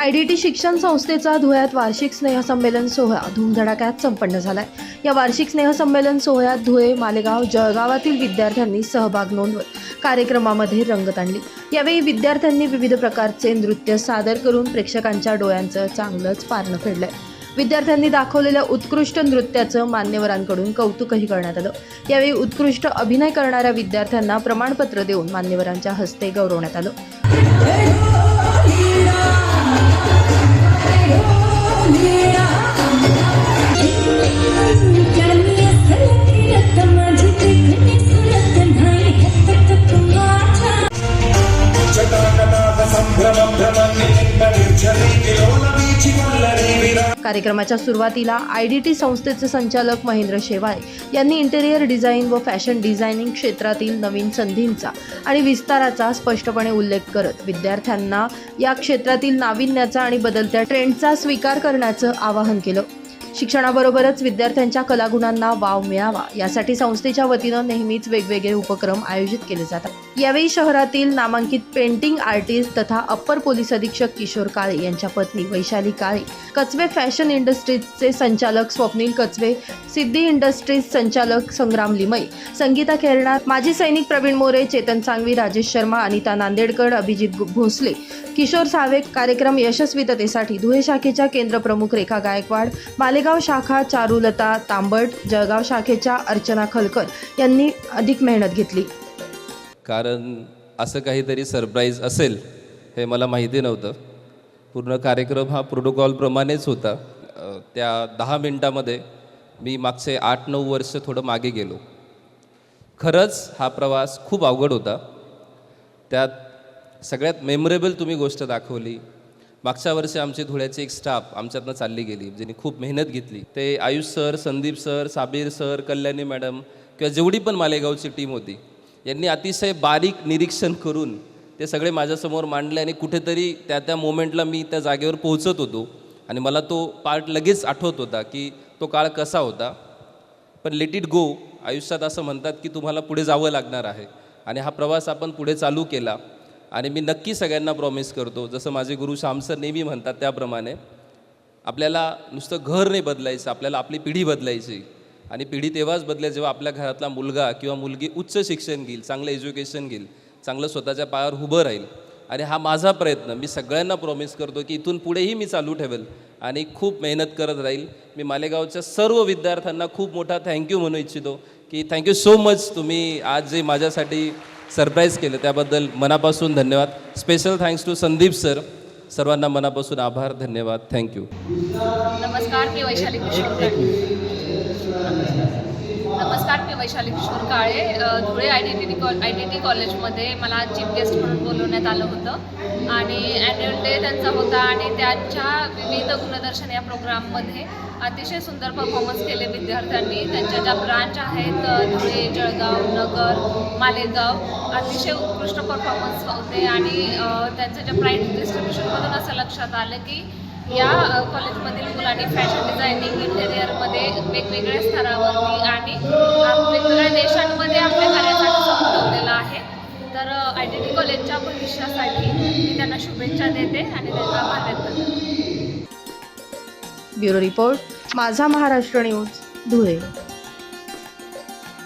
I D T शिक्षण संस्थेचा धुळ्यात वार्षिक स्नेहसंमेलन सोहळा धूमधडाक्यात संपन्न झालाय. या वार्षिक स्नेहसंमेलन सोहळ्यात धुळे मालेगाव जळगावातील विद्यार्थ्यांनी सहभाग नोंदवत कार्यक्रमामध्ये रंगत आणली यावेळी विद्यार्थ्यांनी विविध प्रकारचे नृत्य सादर करून प्रेक्षकांच्या डोळ्यांचं चांगलंच पारणं फेडलंय. विद्यार्थ्यांनी दाखवलेल्या उत्कृष्ट नृत्याचं मान्यवरांकडून कौतुकही करण्यात आलं. यावेळी उत्कृष्ट अभिनय करणाऱ्या विद्यार्थ्यांना प्रमाणपत्र देऊन मान्यवरांच्या हस्ते गौरवण्यात आलं. अंधेरा कार्यक्रमाच्या सुरुवातीला आय डी टी संस्थेचे संचालक महेंद्र शेवाळे यांनी इंटेरियर डिझाईन व फॅशन डिझायनिंग क्षेत्रातील नवीन संधींचा आणि विस्ताराचा स्पष्टपणे उल्लेख करत विद्यार्थ्यांना या क्षेत्रातील नाविन्याचा आणि बदलत्या ट्रेंडचा स्वीकार करण्याचं आवाहन केलं. शिक्षणाबरोबरच विद्यार्थ्यांच्या कलागुणांना वाव मिळावा. यासाठी संस्थेच्या वतीनं नेहमीच वेगवेगळे उपक्रम आयोजित केले जातात. यावेळी शहरातील नामांकित पेंटिंग आर्टिस्ट तथा अप्पर पोलीस अधीक्षक किशोर काळे यांच्या पत्नी वैशाली काळे कचवे फॅशन इंडस्ट्रीजचे संचालक स्वप्नील कचवे सिद्धी इंडस्ट्रीज संचालक संग्राम लिमई संगीता खेरणार माजी सैनिक प्रवीण मोरे चेतन सांगवी राजेश शर्मा अनिता नांदेडकर अभिजित भोसले किशोर सावे कार्यक्रम यशस्वीततेसाठी धुळे शाखेच्या केंद्रप्रमुख रेखा गायकवाड माले मालेगाव शाखा चारुलता तांबट जळगाव शाखेच्या अर्चना खलकर यांनी अधिक मेहनत घेतली. कारण असं काहीतरी सरप्राईज असेल हे मला माहिती नव्हतं. पूर्ण कार्यक्रम हा प्रोटोकॉलप्रमाणेच होता. त्या दहा मिनटामध्ये मी मागचे आठ नऊ वर्ष थोडं मागे गेलो. खरंच हा प्रवास खूप अवघड होता. त्यात सगळ्यात मेमोरेबल तुम्ही गोष्ट दाखवली. मागच्या वर्षी आमचे धुळ्याचे एक स्टाफ आमच्यातनं चालली गेली ज्यांनी खूप मेहनत घेतली. ते Ayush sir Sandeep sir Sabir sir Kalyani madam किंवा जेवढी पण मालेगावची टीम होती यांनी अतिशय बारीक निरीक्षण करून ते सगळे माझ्यासमोर मांडले आणि कुठेतरी त्या त्या मोमेंटला मी त्या जागेवर पोहोचत होतो. आणि मला तो पार्ट लगेच आठवत होता की तो काळ कसा होता. पण लेट इट गो आयुष्यात असं म्हणतात की तुम्हाला पुढे जावं लागणार आहे. आणि हा प्रवास आपण पुढे चालू केला. आणि मी नक्की सगळ्यांना प्रॉमिस करतो जसं माझे गुरु श्यामसर नेहमी म्हणतात त्याप्रमाणे आपल्याला नुसतं घर नाही बदलायचं आपल्याला आपली पिढी बदलायची. आणि पिढी तेव्हाच बदलेल जेव्हा आपल्या घरातला मुलगा किंवा मुलगी उच्च शिक्षण घेईल चांगलं एज्युकेशन घेईल चांगलं स्वतःच्या पायावर उभं राहील. आणि हा माझा प्रयत्न मी सगळ्यांना प्रॉमिस करतो की इथून पुढेही मी चालू ठेवेल आणि खूप मेहनत करत राहील. मी मालेगावच्या सर्व विद्यार्थ्यांना खूप मोठा थँक्यू म्हणू इच्छितो की थँक्यू सो मच तुम्ही आज जे माझ्यासाठी सरप्राईज केलं. त्याबद्दल मनापासून धन्यवाद. Special thanks to Sandeep sir सर्वांना मनापासून आभार धन्यवाद. थँक्यू नमस्कार मी वैशाली नमस्कार मी Vaishali Kishor Kale. Dhule I D T कॉ आय टी टी कॉलेजमध्ये मला चीफ गेस्ट म्हणून बोलवण्यात आलं होतं. आणि ॲन्युअल डे त्यांचा होता आणि त्यांच्या विविध गुणदर्शन या प्रोग्राममध्ये अतिशय सुंदर परफॉर्मन्स केले विद्यार्थ्यांनी. त्यांच्या ज्या ब्रांच आहेत धुळे जळगाव नगर मालेगाव अतिशय उत्कृष्ट परफॉर्मन्स होते. आणि त्यांचं जे प्राईज डिस्ट्रीब्युशनमधून असं लक्षात आलं की या कॉलेजमधील मुलांनी फॅशन डिझायनिंग इंटेरियरमध्ये वेगवेगळ्या स्तरावरती आणि वेगवेगळ्या देशांमध्ये आपल्या कार्यासाठी संपवलेलं आहे तर आय टी टी कॉलेजच्या भविष्यासाठी मी त्यांना शुभेच्छा देते आणि त्यांचा आभार व्यक्त ब्युरो रिपोर्ट माझा महाराष्ट्र न्यूज धुळे.